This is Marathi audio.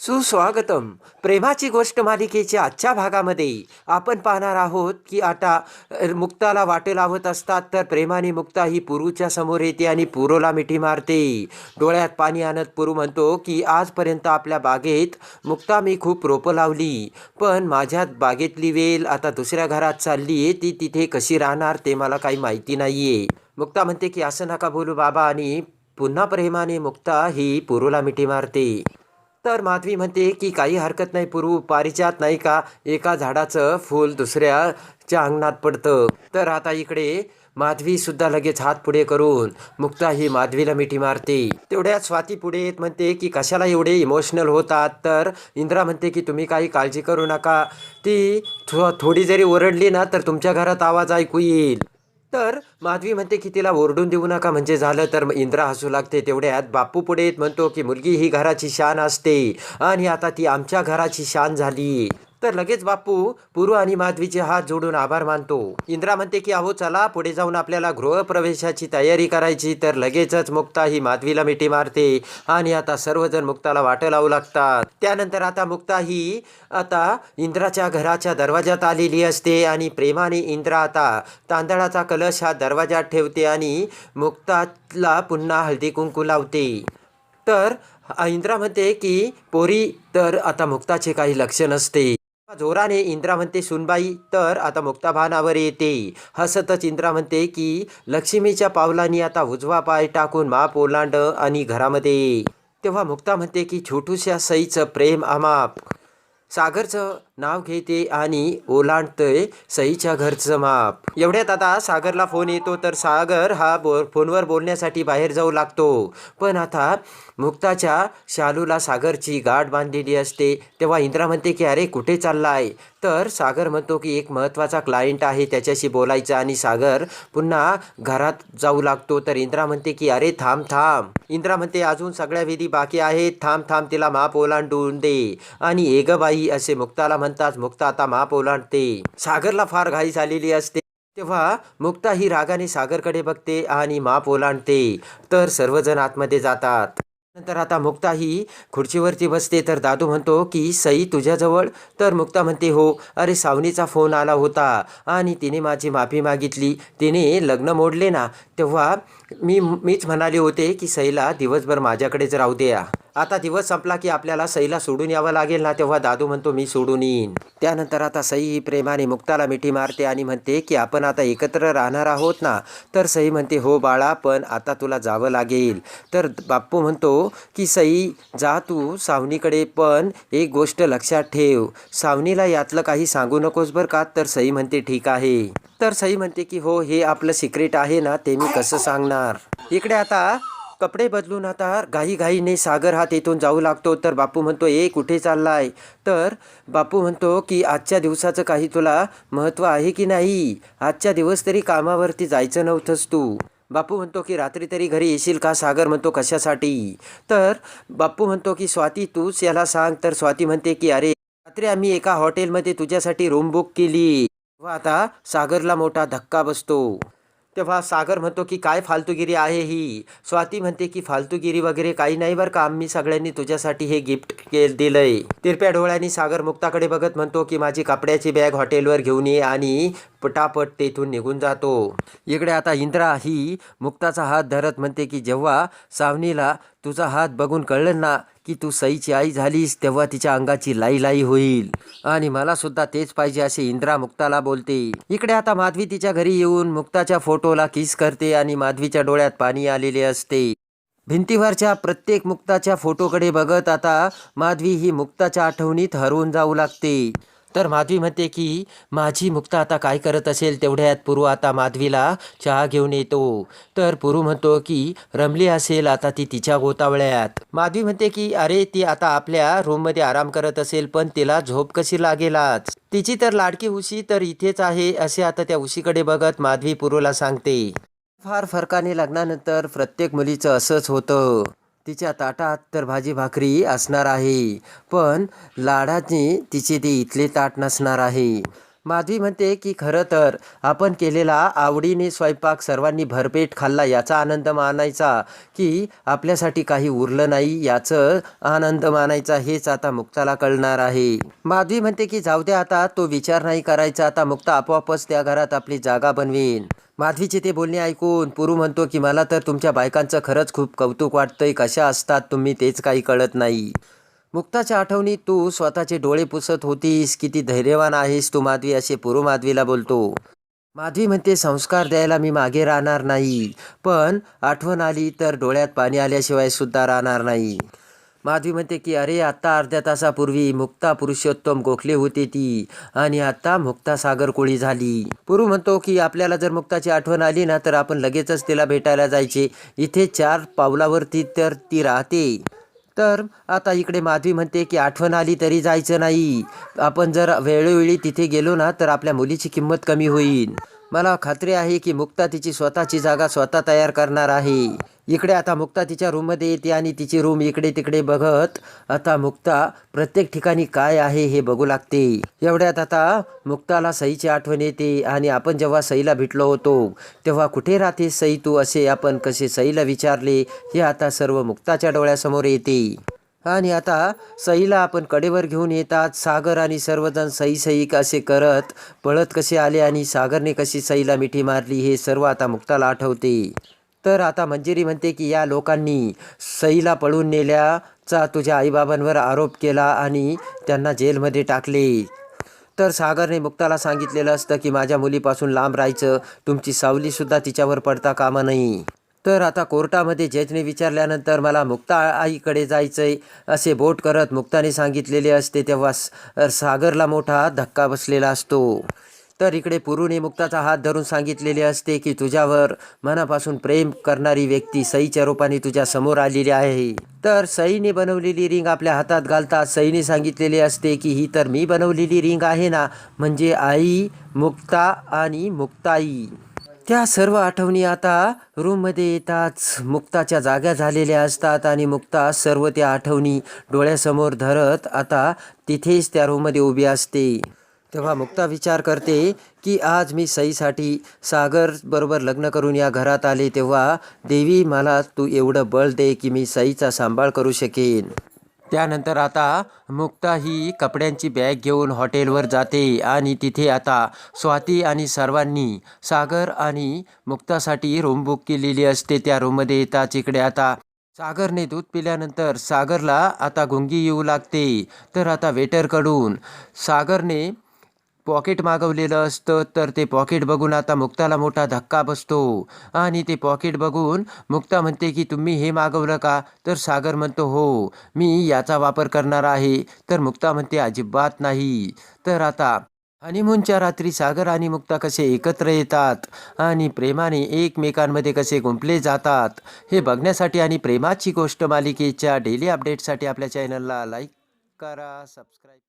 सुस्वागतम. प्रेमाची गोष्ट मालिकेच्या आजच्या भागामध्ये आपण पाहणार आहोत की आता मुक्ताला वाटे लावत असतात तर प्रेमाने मुक्ता ही पुरूच्या समोर येते आणि पुरोला मिठी मारते. डोळ्यात पाणी आणत पुरू म्हणतो की आजपर्यंत आपल्या बागेत मुक्ता मी खूप रोपं लावली पण माझ्या बागेतली वेल आता दुसऱ्या घरात चालली आहे ती तिथे कशी राहणार ते मला काही माहिती नाही आहे मुक्ता म्हणते की असं नका बोलू बाबा आणि पुन्हा प्रेमाने मुक्ता ही पुरूला मिठी मारते. तर माधवी म्हणते की काही हरकत नाही पूर्व पारिजात नाही का? एका झाडाचं फूल दुसऱ्याच्या अंगणात पडतं. तर आता इकडे माधवी सुद्धा लगेच हात पुढे करून मुक्ता ही माधवीला मिठी मारते. तेवढ्यात स्वाती पुढे येत म्हणते की कशाला एवढे इमोशनल होतात? तर इंद्रा म्हणते की तुम्ही काही काळजी करू नका. ती थो थोडी जरी ओरडली ना तर तुमच्या घरात आवाज ऐकू येईल. तर माधवी म्हणते की तिला ओरडून देऊ नका म्हणजे झालं तर इंद्रा हसू लागते. तेवढ्यात बापू पुढे येत म्हणतो की मुलगी ही घराची शान असते. आणि आता ती आमच्या घराची शान झाली. तर लगेच बापू पुरू आणि माधवीचे हात जोडून आभार मानतो. इंद्रा म्हणते की अहो चला पुढे जाऊन आपल्याला गृहप्रवेशाची तयारी करायची तर लगेचच मुक्ता ही माधवीला मिठी मारते आणि आता सर्वजण मुक्ताला वाटं लावू लागतात. त्यानंतर आता मुक्ता ही आता इंद्राच्या घराच्या दरवाजात आलेली असते आणि प्रेमाने इंद्रा आता तांदळाचा कलश हा दरवाजात ठेवते आणि मुक्ताला पुन्हा हळदी कुंकू लावते. तर इंद्रा म्हणते की पोरी तर आता मुक्ताचे काही लक्ष नसते. जोराने इंद्रा म्हणते सुनबाई तर आता मुक्ताभानावर येते. हसतच इंद्रा म्हणते की लक्ष्मीच्या पावलांनी आता उजवा पाय टाकून माप ओलांड आणि घरामध्ये तेव्हा मुक्ता म्हणते की छोटूशा सईचं प्रेम अमाप. सागरचं नाव घेते आणि ओलांडतंय सईच्या घरचं माप. एवढ्यात आता सागरला फोन येतो तर सागर हा बो फोनवर बोलण्यासाठी बाहेर जाऊ लागतो. पण आता मुक्ताच्या शालूला सागरची गाठ बांधलेली असते. तेव्हा इंद्रा म्हणते की अरे कुठे चाललाय? तर सागर म्हणतो की एक महत्त्वाचा क्लायंट आहे त्याच्याशी बोलायचं. आणि सागर पुन्हा घरात जाऊ लागतो. तर इंद्रा म्हणते की अरे थांब थांब. इंद्रा म्हणते अजून सगळ्या विधी बाकी आहेत. थांब थांब तिला माप ओलांडून दे. आणि एगबाई असे मुक्ताला म्हणताच मुक्ता आता माप ओलांडते. सागरला फार घाई झालेली असते. तेव्हा मुक्ता ही रागाने सागरकडे बघते आणि माप ओलांडते. तर सर्वजण आतमध्ये जातात. नंतर आता मुक्ता ही खुर्चीवरती बसते. तर दादू म्हणतो की सई तुझ्याजवळ? तर मुक्ता म्हणते हो. अरे सावनीचा फोन आला होता आणि तिने माझी माफी मागितली. तिने लग्न मोडले ना. तेव्हा मी मीच म्हणाले होते की सईला दिवसभर माझ्याकडेच राहू द्या. आता दिवस संपला की आपल्याला सईला सोडून यावं लागेल ना तेव्हा दादू म्हणतो मी सोडून येईन. त्यानंतर आता सई ही प्रेमाने मुक्ताला मिठी मारते आणि म्हणते की आपण आता एकत्र राहणार आहोत ना? तर सई म्हणते हो बाळा पण आता तुला जावं लागेल. तर बाप्पू म्हणतो की सई जा तू सावनीकडे पण एक गोष्ट लक्षात ठेव. सावनीला यातलं काही सांगू नकोस बरं का? तर सई म्हणते ठीक आहे. तर सई म्हणते की हो हे आपलं सिक्रेट आहे ना ते मी कसं सांगणार? इकडे आता कपडे बदलून आता घाईघाईने सागर हा तेथून जाऊ लागतो. तर बापू म्हणतो ए कुठे चाललाय? तर बापू म्हणतो की आजच्या दिवसाचं काही तुला महत्त्व आहे की नाही? आजच्या दिवस तरी कामावरती जायचं नव्हतंस तू. बापू म्हणतो की रात्री तरी घरी येशील का? सागर म्हणतो कशासाठी? तर बापू म्हणतो की स्वाती तूच याला सांग. तर स्वाती म्हणते की अरे रात्री आम्ही एका हॉटेलमध्ये तुझ्यासाठी रूम बुक केली. व आता सागरला मोठा धक्का बसतो. तेव्हा सागर म्हणतो की काय फालतूगिरी आहे ही? स्वाती म्हणते की फालतूगिरी वगैरे काही नाही बरं का आम्ही सगळ्यांनी तुझ्यासाठी हे गिफ्ट के दिलंय. तिरप्या डोळ्यांनी सागर मुक्ताकडे बघत म्हणतो की माझी कपड्याची बॅग हॉटेलवर घेऊन ये आणि पटापट तेथून निघून जातो. इकडे आता इंद्रा ही मुक्ताचा हात धरत म्हणते की जेव्हा सावनीला तुझा हात बघून कळलं ना की तू सईची आई झालीस तेव्हा तिच्या अंगाची लाई लाई होईल. आणि मला सुद्धा तेच पाहिजे असे इंद्रा मुक्ताला बोलते. इकडे आता माधवी तिच्या घरी येऊन मुक्ताच्या फोटोला किस करते आणि माधवीच्या डोळ्यात पाणी आलेले असते. भिंतीवरच्या प्रत्येक मुक्ताच्या फोटोकडे बघत आता माधवी ही मुक्ताच्या आठवणीत हरवून जाऊ लागते. तर माधवी म्हणते की माझी मुक्ता आता काय करत असेल तेवढ्यात पुरू आता माधवीला चहा घेऊन येतो. तर पुरू म्हणतो की रमली असेल आता ती तिच्या गोतावळ्यात. माधवी म्हणते की अरे ती आता आपल्या रूममध्ये आराम करत असेल पण तिला झोप कशी लागेलाच? तिची तर लाडकी उशी तर इथेच आहे असे आता त्या उशीकडे बघत माधवी पुरूला सांगते. फार फरकाने लग्नानंतर प्रत्येक मुलीचं असंच होतं. तिच्या ताटात तर भाजी भाकरी असणार आहे पण लाडाने तिचे ते इथले ताट नसणार आहे. माधवी म्हणते की खरं तर आपण केलेला आवडीने स्वयंपाक सर्वांनी भरपेट खाल्ला याचा आनंद मानायचा की आपल्यासाठी काही उरलं नाही याचं आनंद मानायचा हेच आता मुक्ताला कळणार आहे. माधवी म्हणते की जाऊ द्या आता तो विचार नाही करायचा. आता मुक्ता आपोआपच त्या घरात आपली जागा बनवेन. माधवीचे ते बोलणे ऐकून पुरू म्हणतो की मला तर तुमच्या बायकांचं खरंच खूप कौतुक वाटतंय. कशा असतात तुम्ही तेच काही कळत नाही. मुक्ताच्या आठवणीत तू स्वतःचे डोळे पुसत होतीस किती धैर्यवान आहेस तू माधवी असे पुरू माधवीला बोलतो. माधवी म्हणते संस्कार द्यायला मी मागे राहणार नाही पण आठवण आली तर डोळ्यात पाणी आल्याशिवाय सुद्धा राहणार नाही. माधवी म्हणते की अरे आत्ता अर्ध्या तासापूर्वी मुक्ता पुरुषोत्तम गोखले होते ती आणि आत्ता मुक्ता सागर कोळी झाली. पुरू म्हणतो की आपल्याला जर मुक्ताची आठवण आली ना तर आपण लगेचच तिला भेटायला जायचे. इथे चार पावलावरती तर ती राहते. तर आता इकडे माधवी म्हणते की आठवण आली तरी जायचं नाही. आपण जर वेळोवेळी तिथे गेलो ना तर आपल्या मुलीची किंमत कमी होईल. मला खात्री आहे की मुक्ता तिची स्वतःची जागा स्वतः तयार करणार आहे. इकडे आता मुक्ता तिच्या रूममध्ये येते आणि तिची रूम इकडे तिकडे बघत आता मुक्ता प्रत्येक ठिकाणी काय आहे हे बघू लागते. एवढ्यात आता मुक्ताला सईची आठवण येते आणि आपण जेव्हा सईला भेटलो होतो तेव्हा कुठे राहते सई तू? असे आपण कसे सईला विचारले हे आता सर्व मुक्ताच्या डोळ्यासमोर येते. आणि आता सईला आपण कडेवर घेऊन येतात. सागर आणि सर्वजण सई सई असे करत पळत कसे आले आणि सागरने कशी सईला मिठी मारली हे सर्व आता मुक्ताला आठवते. तर आता मंजिरी म्हणते की या लोकांनी सईला पळून नेल्याचा तुझ्या आईबाबांवर आरोप केला आणि त्यांना जेलमध्ये टाकले. तर सागरने मुक्ताला सांगितलेलं असतं की माझ्या मुलीपासून लांब राहायचं. तुमची सावलीसुद्धा तिच्यावर पडता कामा नाही तर आता कोर्टामध्ये जजने विचारल्यानंतर मला मुक्ता आईकडे जायचंय असे बोट करत मुक्ताने सांगितलेले असते तेव्हा सागरला मोठा धक्का बसलेला असतो. तर इकडे पुरुने मुक्ताचा हात धरून सांगितलेले असते की तुझ्यावर मनापासून प्रेम करणारी व्यक्ती सईच्या रूपाने तुझ्या समोर आलेली आहे. तर सईने बनवलेली रिंग आपल्या हातात घालतात सईने सांगितलेले असते की ही तर मी बनवलेली रिंग आहे ना म्हणजे आई मुक्ता आणि मुक्ताई. त्या सर्व आठवणी आता रूममध्ये येताच मुक्ताच्या जाग्या झालेल्या असतात आणि मुक्ता सर्व त्या आठवणी डोळ्यासमोर धरत आता तिथेच त्या रूममध्ये उभी असते. तेव्हा मुक्ता विचार करते की आज मी सईसाठी सागर बरोबर लग्न करून या घरात आले तेव्हा देवी मला तू एवढं बळ दे की मी सईचा सांभाळ करू शकेन. त्यानंतर आता मुक्ता ही कपड्यांची बॅग घेऊन हॉटेलवर जाते आणि तिथे आता स्वाती आणि सर्वांनी सागर आणि मुक्तासाठी रूम बुक केलेली असते. त्या रूममध्ये येताच इकडे आता सागरने दूध पिल्यानंतर सागरला आता गुंगी येऊ लागते. तर आता वेटरकडून सागरने पॉकेट मागवलेलं असतं तर ते पॉकेट बघून आता मुक्ताला मोठा धक्का बसतो. आणि ते पॉकेट बघून मुक्ता म्हणते की तुम्ही हे मागवलं का? तर सागर म्हणतो हो मी याचा वापर करणार आहे. तर मुक्ता म्हणते अजिबात नाही. तर आता हनीमूनच्या रात्री सागर आणि मुक्ता कसे एकत्र येतात आणि प्रेमाने एकमेकांमध्ये कसे गुंपले जातात हे बघण्यासाठी आणि प्रेमाची गोष्ट मालिकेच्या डेली अपडेटसाठी आपल्या चॅनलला लाईक करा सबस्क्राईब